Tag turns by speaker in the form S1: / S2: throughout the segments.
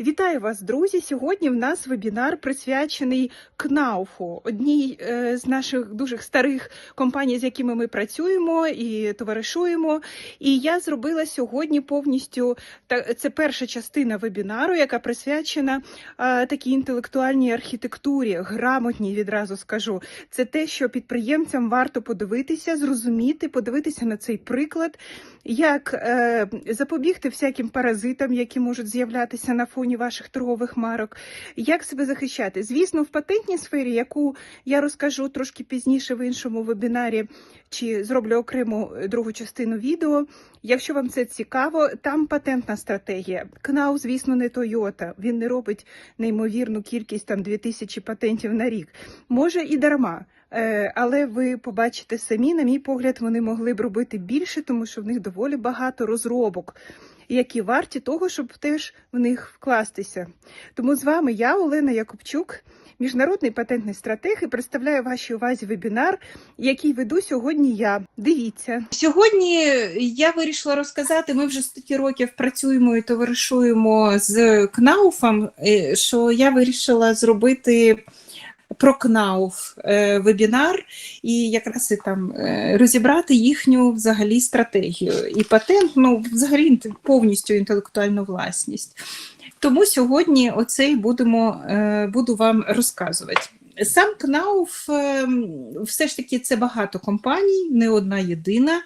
S1: Вітаю вас, друзі! Сьогодні в нас вебінар присвячений КНАУФу, одній е, з наших дуже старих компаній, з якими ми працюємо і товаришуємо. І я зробила сьогодні повністю це перша частина вебінару, яка присвячена е, такій інтелектуальній архітектурі, грамотній відразу скажу. Це те, що підприємцям варто подивитися, зрозуміти, подивитися на цей приклад, як е, запобігти всяким паразитам, які можуть з'являтися на фоні ваших торгових марок, як себе захищати. Звісно, в патентній сфері, яку я розкажу трошки пізніше в іншому вебінарі, чи зроблю окрему е, другу частину відео. Якщо вам це цікаво, там патентна стратегія. КНАУ, звісно, не Toyota. Він не робить неймовірну кількість там 2000 патентів на рік. Може і дарма. Е, Але ви побачите самі, на мій погляд, вони могли б робити більше, тому що в них доволі багато розробок, які варті того, щоб теж в них вкластися. Тому з вами я, Олена Якубчук, міжнародний патентний стратег, і представляю вашій увазі вебінар, який веду сьогодні я. Дивіться.
S2: Сьогодні я вирішила розказати. Ми вже стільки років працюємо і товаришуємо з КНАУФом, е, що я вирішила зробити про е, вебінар і якраз і там е, розібрати їхню взагалі стратегію і патент, ну взагалі повністю інтелектуальну власність. Тому сьогодні оцей будемо е, буду вам розказувати. Сам КНАУФ е, все ж таки це багато компаній, не одна єдина,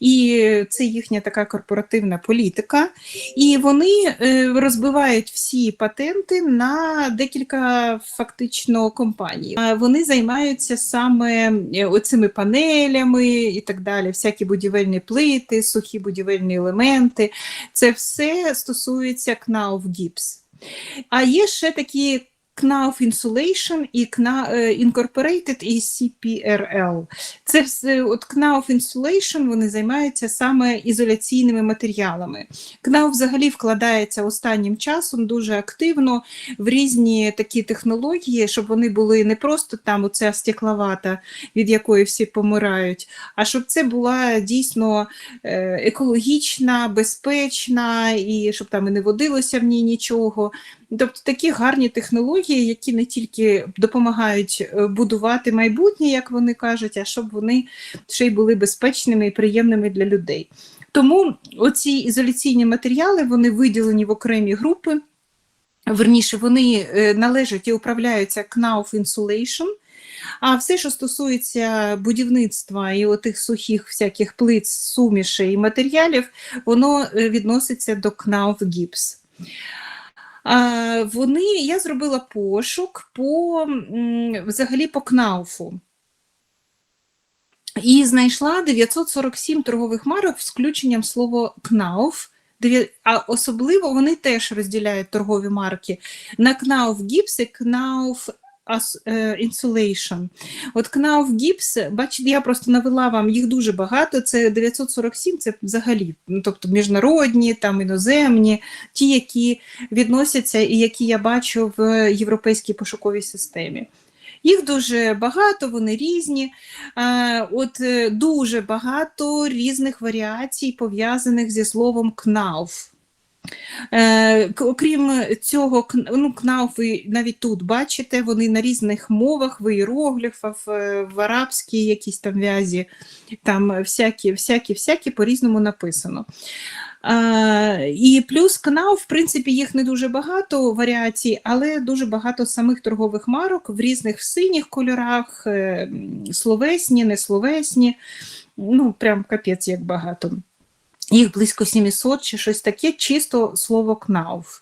S2: і це їхня така корпоративна політика. І вони е, розбивають всі патенти на декілька фактично компаній. Вони займаються саме е, оцими панелями і так далі, всякі будівельні плити, сухі будівельні елементи. Це все стосується КНАУФ Гіпс. А є ще такі KNAUF Insulation і е, Incorporated і CPRL. Це все, от KNAUF Insulation, вони займаються саме ізоляційними матеріалами. KNAUF взагалі вкладається останнім часом дуже активно в різні такі технології, щоб вони були не просто там оця стекловата, від якої всі помирають, а щоб це була дійсно е, екологічна, безпечна, і щоб там і не водилося в ній нічого. Тобто такі гарні технології, які не тільки допомагають е, будувати майбутнє, як вони кажуть, а щоб вони ще й були безпечними і приємними для людей. Тому оці ізоляційні матеріали вони виділені в окремі групи. Верніше, вони е, належать і управляються KNAUF Insulation, а все, що стосується будівництва і отих сухих всяких плит, сумішей і матеріалів, воно е, відноситься до KNAUF Gips. Вони, я зробила пошук по взагалі по КНАУФу. І знайшла 947 торгових марок з включенням слова КНАУФ. А особливо вони теж розділяють торгові марки на КНАУФ Гіпс і КНАУФ Insulation. От КНАУФ Гіпс, бачите, я просто навела вам, їх дуже багато, це 947, це взагалі, ну, тобто міжнародні, там іноземні, ті, які відносяться і які я бачу в європейській пошуковій системі. Їх дуже багато, вони різні. Е, От е, дуже багато різних варіацій пов'язаних зі словом КНАУФ. Е, Окрім цього, ну, КНАУФ ви навіть тут бачите, вони на різних мовах, в іерогліфах, в, в арабській якійсь там вязі, там всякі, всякі, всякі по-різному написано. А, і плюс канал, в принципі, їх не дуже багато варіацій, але дуже багато самих торгових марок в різних синіх кольорах, е, словесні, несловесні. Ну, прям капець як багато. Їх близько 700 чи щось таке, чисто слово КНАУФ.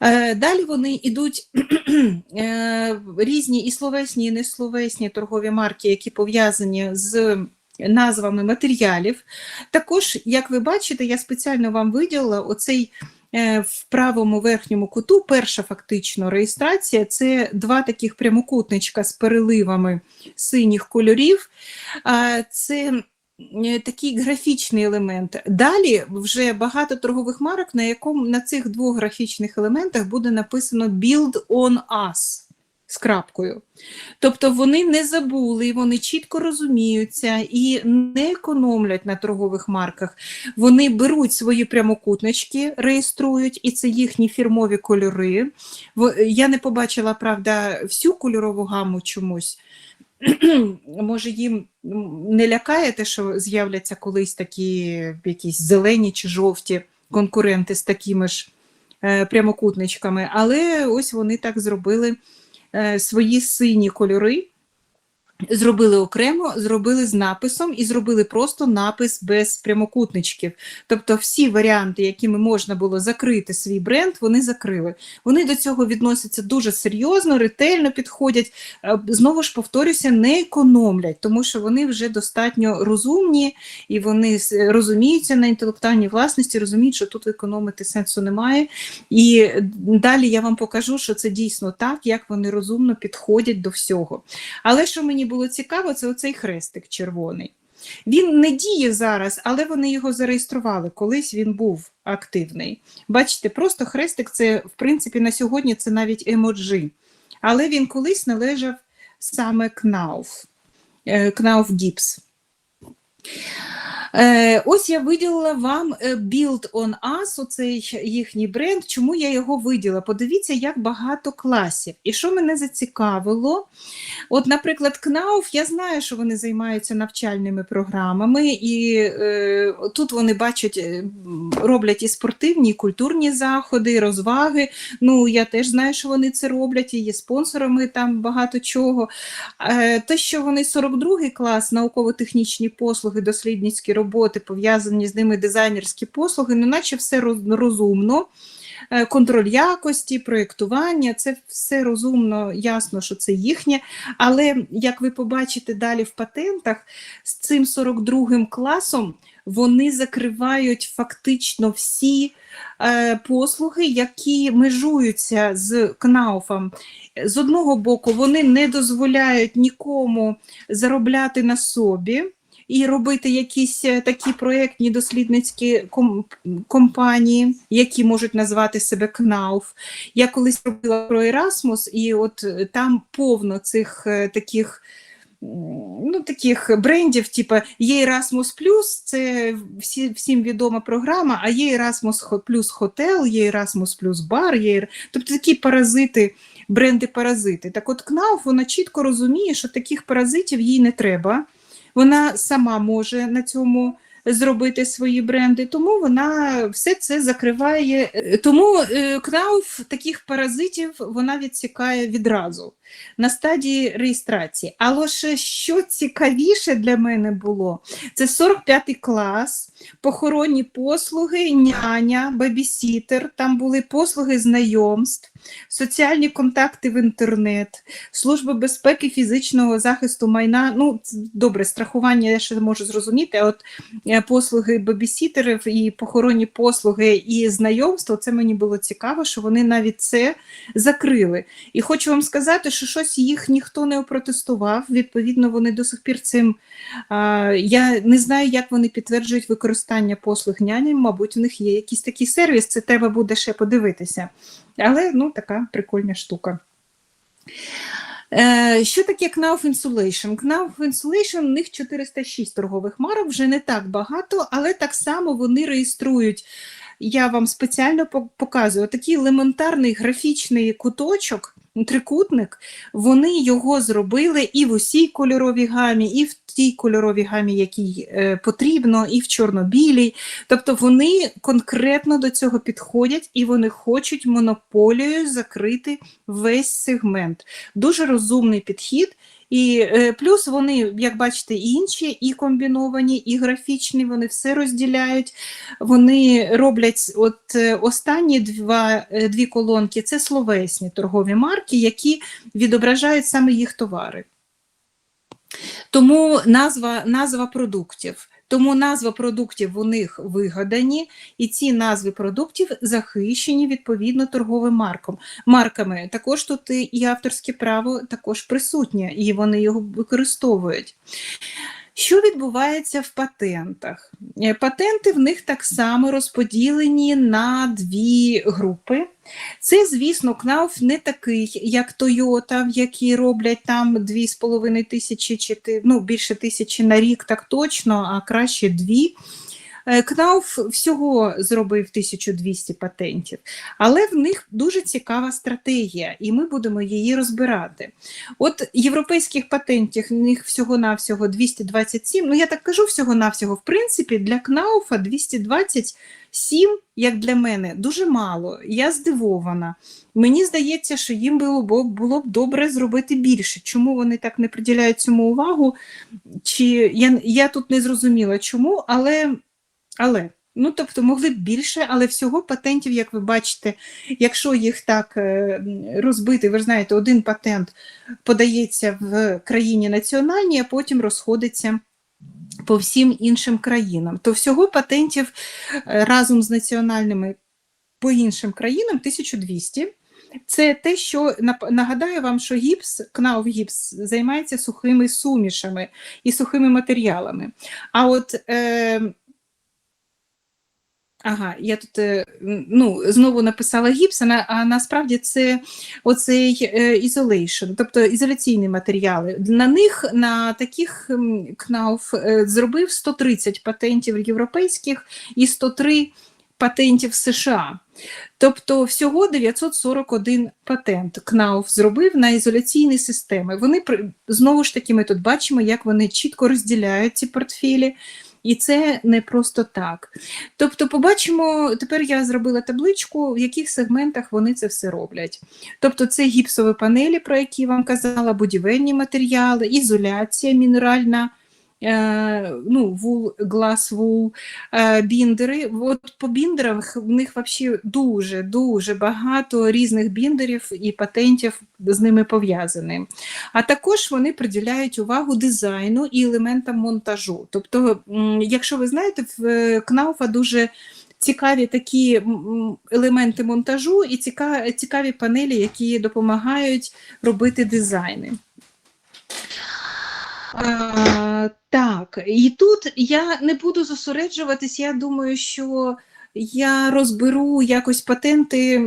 S2: Е, Далі вони йдуть е, різні і словесні, і несловесні торгові марки, які пов'язані з назвами матеріалів. Також, як ви бачите, я спеціально вам виділила оцей е, в правому верхньому куту, перша фактично реєстрація це два таких прямокутничка з переливами синіх кольорів. Це такий графічний елемент. Далі вже багато торгових марок, на якому на цих двох графічних елементах буде написано Build on Us. з крапкою. Тобто вони не забули, вони чітко розуміються і не економлять на торгових марках. Вони беруть свої прямокутнички, реєструють, і це їхні фірмові кольори. Я не побачила, правда, всю кольорову гаму чомусь. Може, їм не лякає те, що з'являться колись такі якісь зелені чи жовті конкуренти з такими ж е, прямокутничками, але ось вони так зробили е, свої сині кольори, зробили окремо, зробили з написом і зробили просто напис без прямокутничків. Тобто всі варіанти, якими можна було закрити свій бренд, вони закрили. Вони до цього відносяться дуже серйозно, ретельно підходять. Е, Знову ж повторюся, не економлять, тому що вони вже достатньо розумні і вони розуміються на інтелектуальній власності, розуміють, що тут економити сенсу немає. І далі я вам покажу, що це дійсно так, як вони розумно підходять до всього. Але що мені було цікаво, це оцей хрестик червоний. Він не діє зараз, але вони його зареєстрували. Колись він був активний. Бачите, просто хрестик це, в принципі, на сьогодні це навіть емоджі. Але він колись належав саме Кнауф, е, Кнауф Гіпс. Е, ось я виділила вам е, Build on Us, оцей їхній бренд. Чому я його виділила? Подивіться, як багато класів. І що мене зацікавило? От, наприклад, КНАУФ, я знаю, що вони займаються навчальними програмами, і е, тут вони бачать, е, роблять і спортивні, і культурні заходи, і розваги. Ну, я теж знаю, що вони це роблять, і є спонсорами там багато чого. Е, Те, що вони 42-й клас, науково-технічні послуги, дослідницькі роботи, пов'язані з ними дизайнерські послуги, ну наче все розумно. Е, Контроль якості, проєктування, це все розумно, ясно, що це їхнє. Але як ви побачите далі в патентах, з цим 42-м класом вони закривають фактично всі е, послуги, які межуються з КНАУФом. З одного боку, вони не дозволяють нікому заробляти на собі. І робити якісь е, такі проєктні дослідницькі компанії, які можуть назвати себе КНАУФ. Я колись робила про Erasmus, і от е, там повно цих е, таких. Ну, таких брендів, типу є Erasmus+, це всі, всім відома програма, а є Erasmus плюс Hotel, є Erasmus плюс бар, є, тобто такі паразити, бренди-паразити. Так от КНАУФ, вона чітко розуміє, що таких паразитів їй не треба. Вона сама може на цьому зробити свої бренди, тому вона все це закриває. Тому е, таких паразитів вона відсікає відразу на стадії реєстрації. Але ще що цікавіше для мене було, це 45 клас, похоронні послуги, няня, бабісітер, там були послуги знайомств, соціальні контакти в інтернет, служба безпеки фізичного захисту майна. Ну, добре, страхування я ще можу зрозуміти, от е, послуги бабісітерів і похоронні послуги і знайомство, це мені було цікаво, що вони навіть це закрили. І хочу вам сказати, що щось їх ніхто не опротестував. Відповідно, вони до сих пір цим. А, я не знаю, як вони підтверджують використання послуг няні. Мабуть, у них є якийсь такий сервіс, це треба буде ще подивитися. Але ну, така прикольна штука. Е, Що таке Knauf Insulation? Knauf Insulation, у них 406 торгових марок, вже не так багато, але так само вони реєструють. Я вам спеціально показую такий елементарний графічний куточок, трикутник. Вони його зробили і в усій кольоровій гамі, і в тій кольоровій гамі, якій е, потрібно, і в чорно-білій. Тобто вони конкретно до цього підходять і вони хочуть монополією закрити весь сегмент. Дуже розумний підхід. І е, плюс вони, як бачите, інші, і комбіновані, і графічні, вони все розділяють. Вони роблять от е, останні два, дві колонки це словесні торгові марки, які відображають саме їх товари. Тому назва, назва продуктів. Тому назва продуктів у них вигадані, і ці назви продуктів захищені відповідно торговим марком. марками. Також тут і авторське право також присутнє, і вони його використовують. Що відбувається в патентах? Е, Патенти в них так само розподілені на дві групи. Це, звісно, КНАУФ не такий, як Тойота, в які роблять там 2,5 тисячі чи ну, більше тисячі на рік, так точно, а краще дві. Е, КНАУФ всього зробив 1200 патентів, але в них дуже цікава стратегія, і ми будемо її розбирати. От європейських патентів в них всього-навсього 227. Ну, я так кажу всього-навсього. В принципі, для КНАУФа 227, як для мене, дуже мало. Я здивована. Мені здається, що їм було б, було б добре зробити більше. Чому вони так не приділяють цьому увагу? Чи я, я тут не зрозуміла, чому, але. Але. Ну, тобто могли б більше, але всього патентів, як ви бачите, якщо їх так е, розбити, ви ж знаєте, один патент подається в країні національній, а потім розходиться по всім іншим країнам. То всього патентів е, разом з національними по іншим країнам 1200. Це те, що нагадаю вам, що гіпс, КНАУ гіпс займається сухими сумішами і сухими матеріалами. А от е, Ага, я тут е, ну, знову написала гіпс, а, насправді це оцей е, isolation, тобто ізоляційні матеріали. На них на таких КНАУФ е, зробив 130 патентів європейських і 103 патентів США. Тобто всього 941 патент КНАУФ зробив на ізоляційні системи. Вони знову ж таки, ми тут бачимо, як вони чітко розділяють ці портфелі. І це не просто так. Тобто, побачимо, тепер я зробила табличку, в яких сегментах вони це все роблять. Тобто, це гіпсові панелі, про які вам казала, будівельні матеріали, ізоляція мінеральна, ну, вул, глас вул, е, біндери. От по біндерах в них взагалі дуже дуже багато різних біндерів і патентів з ними пов'язані. А також вони приділяють увагу дизайну і елементам монтажу. Тобто, якщо ви знаєте, в е, Кнауфа дуже цікаві такі елементи монтажу і ціка- цікаві панелі, які допомагають робити дизайни. Так, і тут я не буду зосереджуватись. Я думаю, що я розберу якось патенти.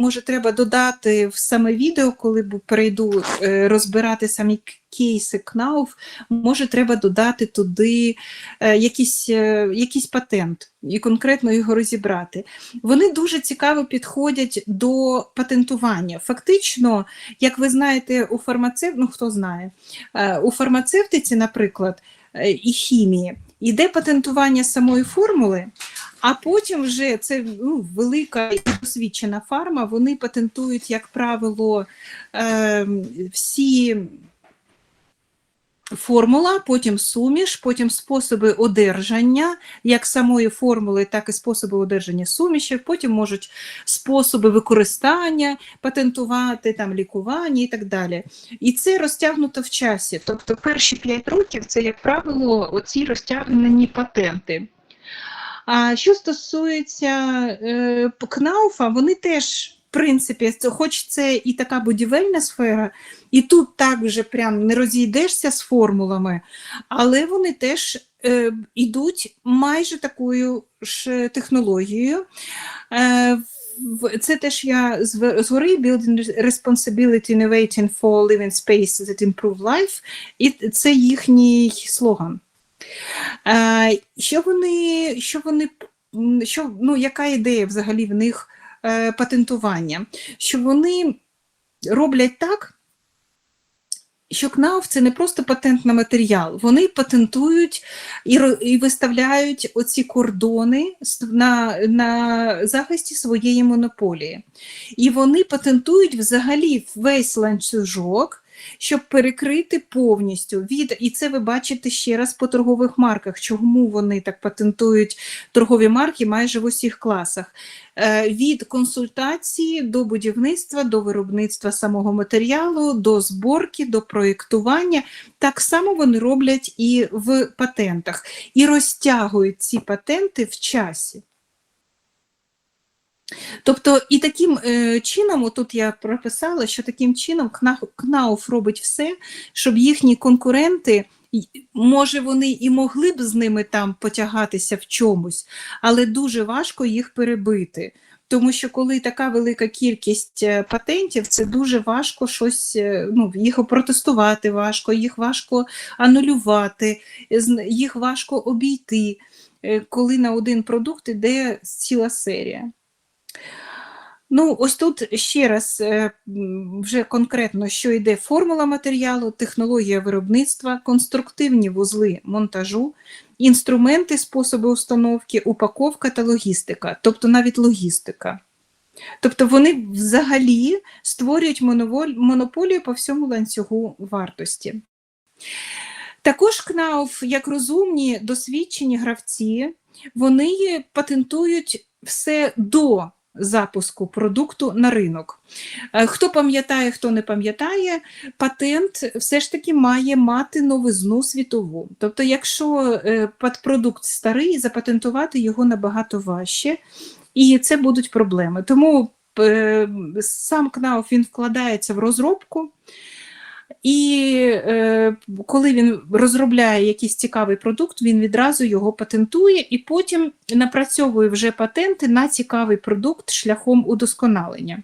S2: Може, треба додати в саме відео, коли перейду е, розбирати самі кейси КНАУФ. Може, треба додати туди е, якийсь, е, якийсь патент і конкретно його розібрати. Вони дуже цікаво підходять до патентування. Фактично, як ви знаєте, у фармацевт, ну хто знає, у фармацевтиці, наприклад, і хімії, йде патентування самої формули, а потім вже це ну, велика і досвідчена фарма, вони патентують, як правило, е, всі. Формула, потім суміш, потім способи одержання, як самої формули, так і способи одержання сумішів, потім можуть способи використання патентувати, там лікування і так далі. І це розтягнуто в часі. Тобто перші 5 років це, як правило, оці розтягнені патенти. А що стосується е, КНАУФа, вони теж, в принципі, хоч це і така будівельна сфера, і тут так вже прям не розійдешся з формулами, але вони теж е, йдуть майже такою ж технологією. Е, це теж я згори Building Responsibility Innovating for Living Space that Improve Life, і це їхній слоган. Е, що вони, що вони, що, ну, яка ідея взагалі в них е, патентування? Що вони роблять так, що КНАУФ це не просто патент на матеріал, вони патентують і, і виставляють оці кордони на, на захисті своєї монополії. І вони патентують взагалі весь ланцюжок, щоб перекрити повністю від, і це ви бачите ще раз по торгових марках, чому вони так патентують торгові марки майже в усіх класах. Е, Від консультації до будівництва, до виробництва самого матеріалу, до зборки, до проєктування. Так само вони роблять і в патентах, і розтягують ці патенти в часі. Тобто, і таким е, чином, отут я прописала, що таким чином КНАУФ робить все, щоб їхні конкуренти може, вони і могли б з ними там потягатися в чомусь, але дуже важко їх перебити. Тому що коли така велика кількість е, патентів, це дуже важко щось, е, ну, їх опротестувати важко, їх важко анулювати, їх важко обійти, коли на один продукт іде ціла серія. Ну, ось тут ще раз е, вже конкретно, що йде формула матеріалу, технологія виробництва, конструктивні вузли монтажу, інструменти, способи установки, упаковка та логістика, тобто навіть логістика. Тобто вони взагалі створюють монополію по всьому ланцюгу вартості. Також КНАУФ, як розумні досвідчені гравці, вони патентують все до запуску продукту на ринок. Е, Хто пам'ятає, хто не пам'ятає, патент все ж таки має мати новизну світову. Тобто, якщо е, продукт старий, запатентувати його набагато важче, і це будуть проблеми. Тому е, сам КНАУФ він вкладається в розробку. І е, коли він розробляє якийсь цікавий продукт, він відразу його патентує і потім напрацьовує вже патенти на цікавий продукт шляхом удосконалення.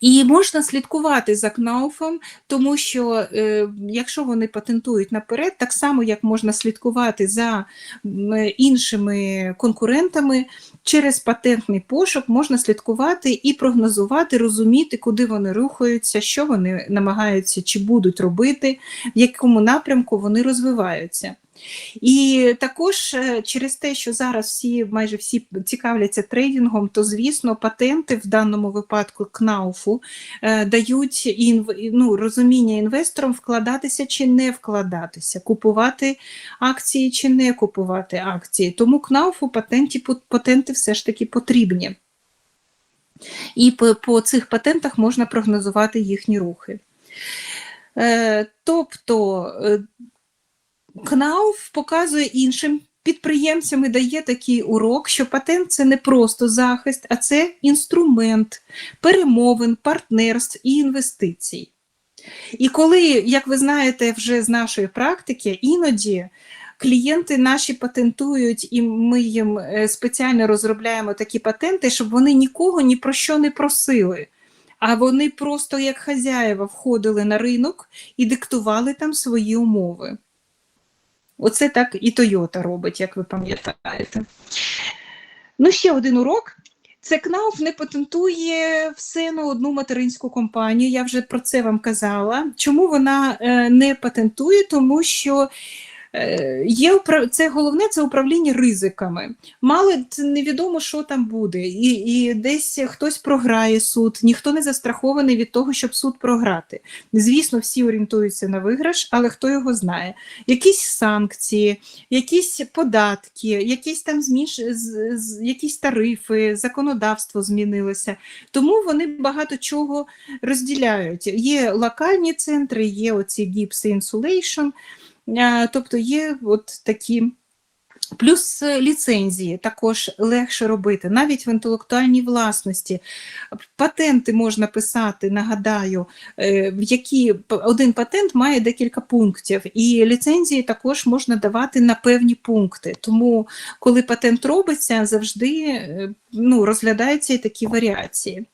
S2: І можна слідкувати за КНАУФом, тому що е, якщо вони патентують наперед, так само як можна слідкувати за іншими конкурентами, через патентний пошук можна слідкувати і прогнозувати, розуміти, куди вони рухаються, що вони намагаються чи будуть робити, в якому напрямку вони розвиваються. І також е, через те, що зараз всі майже всі цікавляться трейдингом, то звісно патенти в даному випадку КНАУФу е, дають інв... ну, розуміння інвесторам вкладатися чи не вкладатися, купувати акції чи не купувати акції. Тому КНАУФу патенті, патенти все ж таки потрібні. І по, по цих патентах можна прогнозувати їхні рухи. Е, тобто КНАУФ показує іншим підприємцям і дає такий урок, що патент це не просто захист, а це інструмент перемовин, партнерств і інвестицій. І коли, як ви знаєте, вже з нашої практики, іноді клієнти наші патентують, і ми їм е, спеціально розробляємо такі патенти, щоб вони нікого ні про що не просили. А вони просто як хазяєва входили на ринок і диктували там свої умови. Оце так і Toyota робить, як ви пам'ятаєте. Ну, ще один урок. Це КНАУФ не патентує все на одну материнську компанію. Я вже про це вам казала. Чому вона е, не патентує? Тому що є упра- це головне це управління ризиками. Мало невідомо, що там буде, і, і десь хтось програє суд, ніхто не застрахований від того, щоб суд програти. Звісно, всі орієнтуються на виграш, але хто його знає? Якісь санкції, якісь податки, якісь там зміш... з- з- якісь тарифи, законодавство змінилося. Тому вони багато чого розділяють. Є локальні центри, є оці гіпси інсулейшн, тобто є от такі. Плюс е, ліцензії також легше робити, навіть в інтелектуальній власності. Патенти можна писати, нагадаю, е, в які один патент має декілька пунктів, і ліцензії також можна давати на певні пункти. Тому, коли патент робиться, завжди е, ну, розглядаються і такі варіації.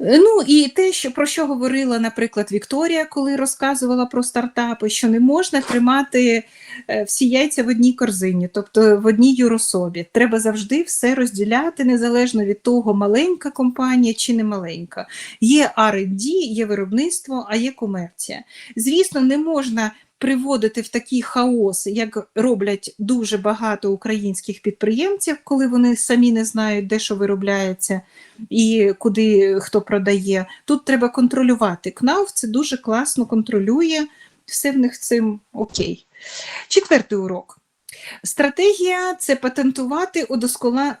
S2: Е, Ну і те, що про що говорила, наприклад, Вікторія, коли розказувала про стартапи, що не можна тримати е, всі яйця в одній корзині, тобто в одній юрособі. Треба завжди все розділяти незалежно від того, маленька компанія чи не маленька. Є R&D, є виробництво, а є комерція. Звісно, не можна приводити в такий хаос, як роблять дуже багато українських підприємців, коли вони самі не знають, де що виробляється і куди хто продає. Тут треба контролювати. КНАУФ це дуже класно контролює, все в них цим окей. Четвертий урок. Стратегія це патентувати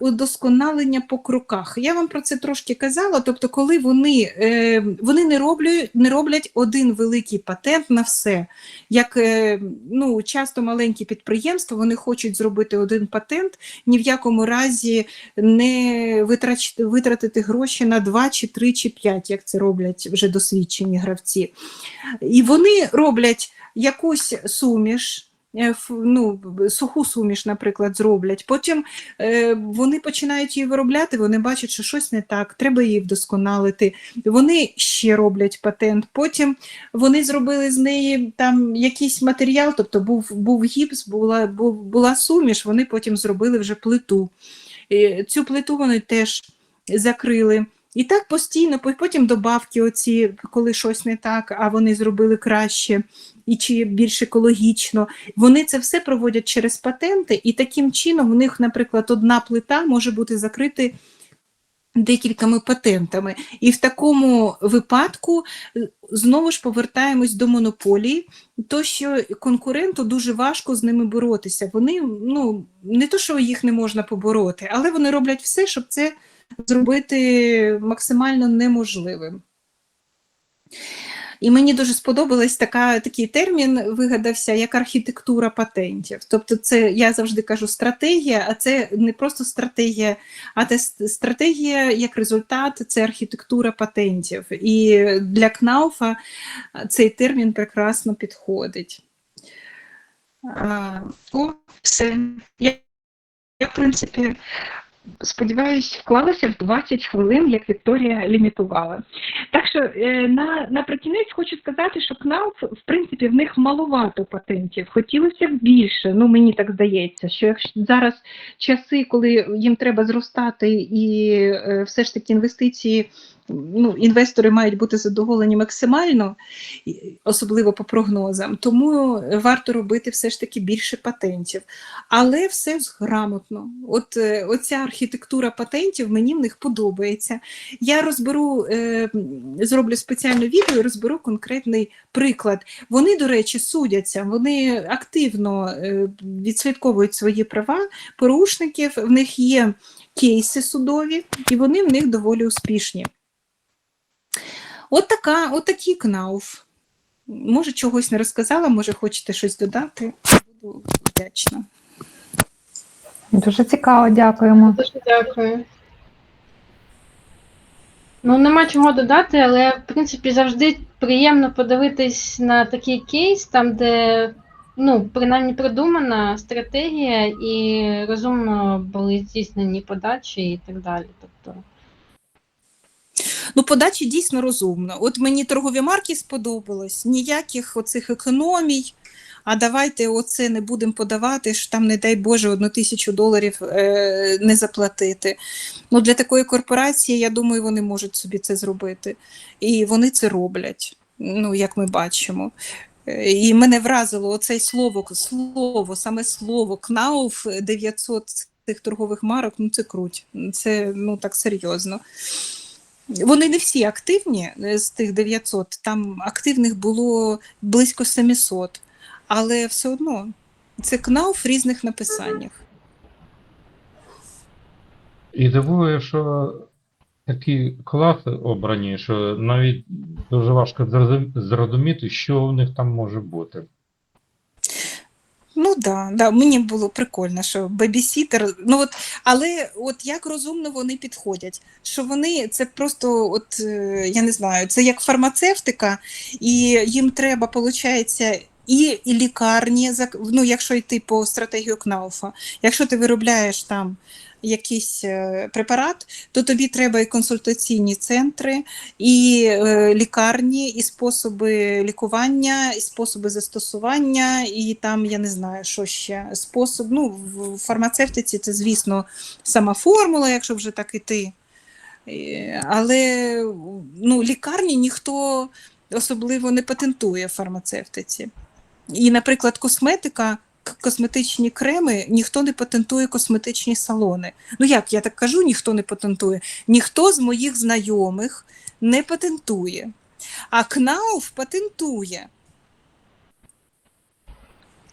S2: удосконалення по кроках. Я вам про це трошки казала. Тобто, коли вони, е, вони не, роблять, не роблять один великий патент на все. Як е, ну, часто маленькі підприємства вони хочуть зробити один патент, ні в якому разі не витратити гроші на 2 чи 3 чи 5, як це роблять вже досвідчені гравці. І вони роблять якусь суміш. Е, Ну, суху суміш, наприклад, зроблять. Потім е, вони починають її виробляти, вони бачать, що щось не так, треба її вдосконалити. Вони ще роблять патент. Потім вони зробили з неї там якийсь матеріал, тобто був, був гіпс, була, була суміш, вони потім зробили вже плиту. Е, Цю плиту вони теж закрили. І так постійно, потім добавки, оці, коли щось не так, а вони зробили краще і чи більш екологічно. Вони це все проводять через патенти, і таким чином у них, наприклад, одна плита може бути закрита декількома патентами. І в такому випадку е, знову ж повертаємось до монополії, то що конкуренту дуже важко з ними боротися. Вони ну не то, що їх не можна побороти, але вони роблять все, щоб це зробити максимально неможливим. І мені дуже сподобалась така, такий термін вигадався як архітектура патентів. Тобто, це я завжди кажу стратегія, а це не просто стратегія, а це стратегія як результат, це архітектура патентів. І для КНАУФа цей термін прекрасно підходить.
S1: А, О, все. Я, я, в принципі, сподіваюсь, вклалася в 20 хвилин, як Вікторія лімітувала. Так що на на, наприкінець хочу сказати, що КНАУФ, в принципі, в них маловато патентів. Хотілося б більше, ну мені так здається, що якщо зараз часи, коли їм треба зростати і е, все ж таки інвестиції, ну, інвестори мають бути задоволені максимально, особливо по прогнозам, тому варто робити все ж таки більше патентів. Але все грамотно. От е, оця архітектура патентів мені в них подобається. Я розберу, е, зроблю спеціальне відео, і розберу конкретний приклад. Вони, до речі, судяться, вони активно е, відслідковують свої права порушників, в них є кейси судові, і вони в них доволі успішні. От така, от такий КНАУФ. Може, чогось не розказала, може, хочете щось додати. Буду вдячна.
S3: Дуже цікаво, дякуємо.
S4: Дуже дякую. Ну, нема чого додати, але в принципі завжди приємно подивитись на такий кейс, там, де ну, принаймні придумана стратегія і розумно були здійснені подачі і так далі. Тобто,
S2: Ну, подачі дійсно розумно. От мені торгові марки сподобалось, ніяких оцих економій. А давайте оце не будемо подавати, що там, не дай Боже, одну тисячу доларів е, не заплатити. Ну, для такої корпорації, я думаю, вони можуть собі це зробити. І вони це роблять, ну, як ми бачимо. Е, І мене вразило оце слово, слово, саме слово КНАУФ 900 цих торгових марок, ну це круть. Це ну так серйозно. Вони не всі активні е, з тих 900, там активних було близько 700, але все одно це КНАУФ в різних написаннях.
S5: І дивує, що такі класи обрані, що навіть дуже важко зрозум- зрозуміти, що у них там може бути.
S2: Ну да, да, мені було прикольно, що бебісітер. Ну от, але от як розумно вони підходять, що вони це просто, от е, я не знаю, це як фармацевтика, і їм треба, виходить, і, і лікарні, ну, якщо йти по стратегію КНАУФа, якщо ти виробляєш там якийсь е, препарат, то тобі треба і консультаційні центри, і е, лікарні, і способи лікування, і способи застосування, і там я не знаю, що ще спосіб. Ну, в фармацевтиці це, звісно, сама формула, якщо вже так іти. Е, Але ну, лікарні ніхто особливо не патентує в фармацевтиці. І, наприклад, косметика, косметичні креми, ніхто не патентує косметичні салони. Ну як я так кажу, ніхто не патентує. Ніхто з моїх знайомих не патентує. А КНАУФ патентує.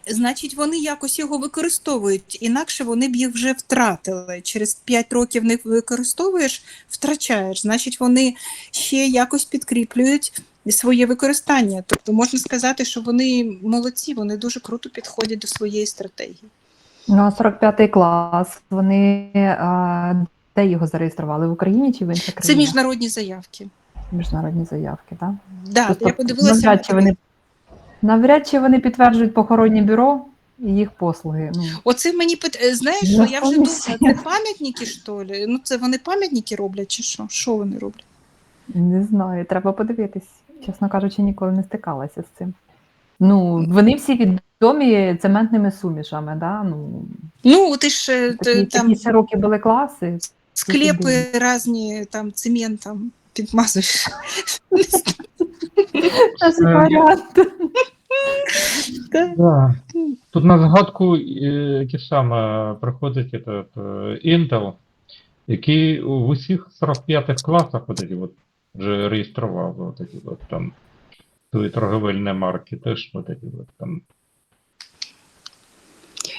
S6: Значить, вони якось його використовують, інакше вони б їх вже втратили. Через 5 років не використовуєш, втрачаєш. Значить, вони ще якось підкріплюють своє використання. Тобто можна сказати, що вони молодці, вони дуже круто підходять до своєї стратегії.
S3: Ну, а 45-й клас, вони а, де його зареєстрували? В Україні чи в інших
S6: Це міжнародні заявки.
S3: Міжнародні заявки, так?
S6: Да,
S3: Тобто
S6: я подивилася.
S3: навряд, чи вони, навряд чи вони підтверджують похоронні бюро і їх послуги. Ну,
S6: Оце мені пит- е, знаєш, що я вже
S3: Законні
S6: думала, це пам'ятники, що ли? Ну це вони пам'ятники роблять, чи що? Що вони роблять?
S3: не знаю, треба подивитись. Чесно кажучи, ніколи не стикалася з цим. Ну, вони всі відомі цементними сумішами, да? ну,
S6: Ну, ти ж е,
S3: такі,
S6: там
S3: такі широкі були класи.
S6: склепи різні, там цементом підмазуєш.
S3: Це варіант.
S5: Да. Тут на згадку е, ті саме приходить этот, е, Intel, який в усіх 45-х класах от эти от, вже реєстрував от эти от, там свої торговельні марки, теж от эти от, там.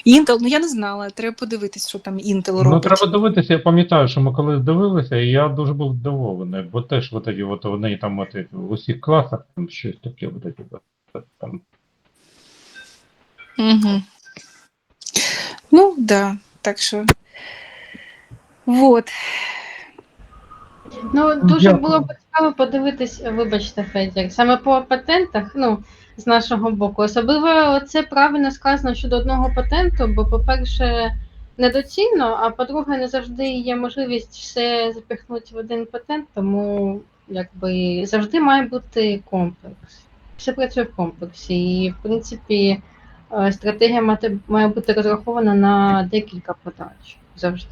S6: Інтел, ну я не знала, треба подивитись, що там Інтел
S5: Ну,
S6: робить.
S5: треба дивитися, я пам'ятаю, що ми колись дивилися, і я дуже був здивований, бо теж от эти от, вони там от, эти, в усіх класах там щось таке от, эти, от, от, там.
S6: Угу. Ну, да, так що. Вот.
S4: Ну, дуже
S5: Дякую.
S4: було б цікаво подивитись, вибачте, Федір, саме по патентах, ну, з нашого боку. Особливо це правильно сказано щодо одного патенту, бо, по-перше, недоцільно, а по-друге, не завжди є можливість все запихнути в один патент, тому якби завжди має бути комплекс. Все працює в комплексі. І, в принципі, е, стратегія мати- має бути розрахована на декілька подач завжди.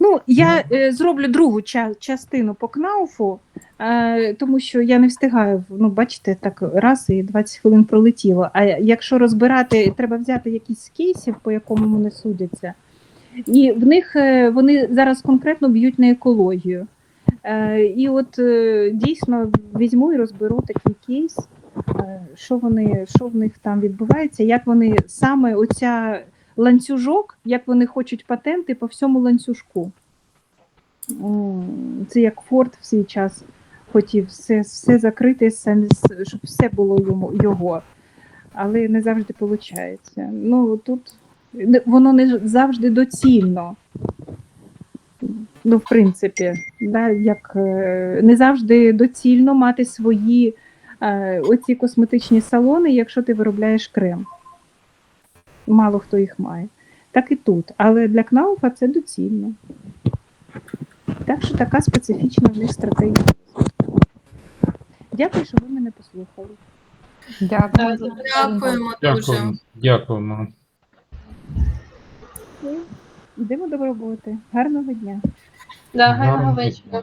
S2: Ну, я е, зроблю другу ча- частину по КНАУФу, е, тому що я не встигаю. Ну, бачите, так раз і 20 хвилин пролетіло. А якщо розбирати, треба взяти якісь кейсів, по якому вони судяться. І в них е, вони зараз конкретно б'ють на екологію. Е, і от е, дійсно візьму і розберу такий кейс, е, що вони, що в них там відбувається, як вони саме оця ланцюжок, як вони хочуть патенти по всьому ланцюжку. Це як Форд в свій час хотів все, все закрити, щоб все було йому, його. Але не завжди виходить. Ну, тут воно не завжди доцільно. Ну, в принципі, да, як, е, не завжди доцільно мати свої е, оці косметичні салони, якщо ти виробляєш крем. Мало хто їх має. Так і тут. Але для КНАУФа це доцільно. Так що така специфічна в них стратегія. Дякую, що ви мене послухали.
S3: Дякую.
S7: Дякуємо дуже.
S5: Дякуємо.
S2: Йдемо до роботи. Гарного дня.
S4: Да, гарного
S5: Гарного
S4: вечора.
S5: дня.